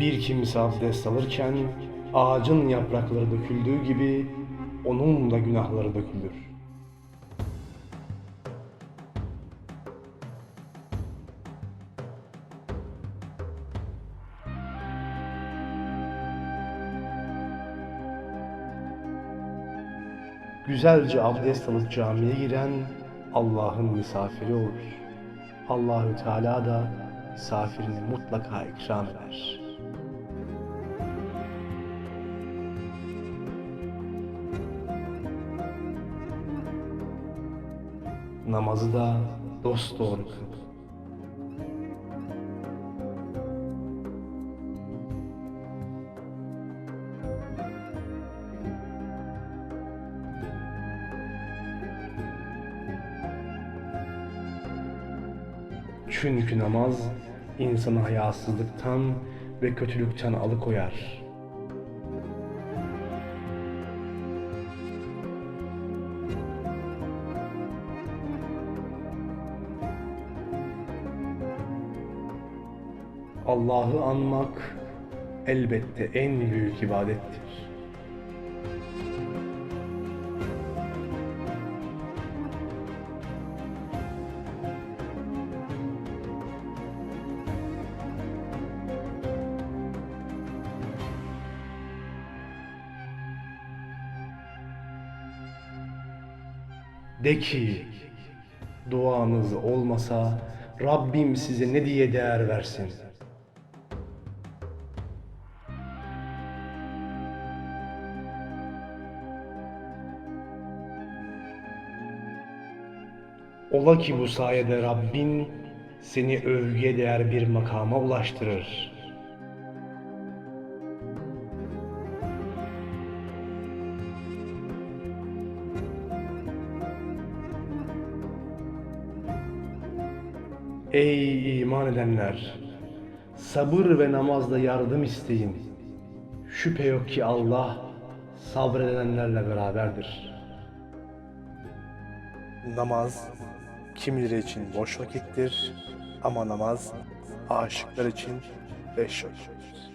Bir kimse abdest alırken ağacın yaprakları döküldüğü gibi onun da günahları dökülür. Güzelce abdest alıp camiye giren Allah'ın misafiri olur. Allahü Teala da misafirini mutlaka ikram eder. Namazı da dosdoğru kıl. Çünkü namaz insanı hayasızlıktan ve kötülükten alıkoyar. Allah'ı anmak elbette en büyük ibadettir. De ki, duanız olmasa Rabbim size ne diye değer versin? Ola ki bu sayede Rabbin seni övgüye değer bir makama ulaştırır. Ey iman edenler! Sabır ve namazla yardım isteyin. Şüphe yok ki Allah sabredenlerle beraberdir. Namaz kimileri için boş vakittir ama namaz aşıklar için beş vakittir.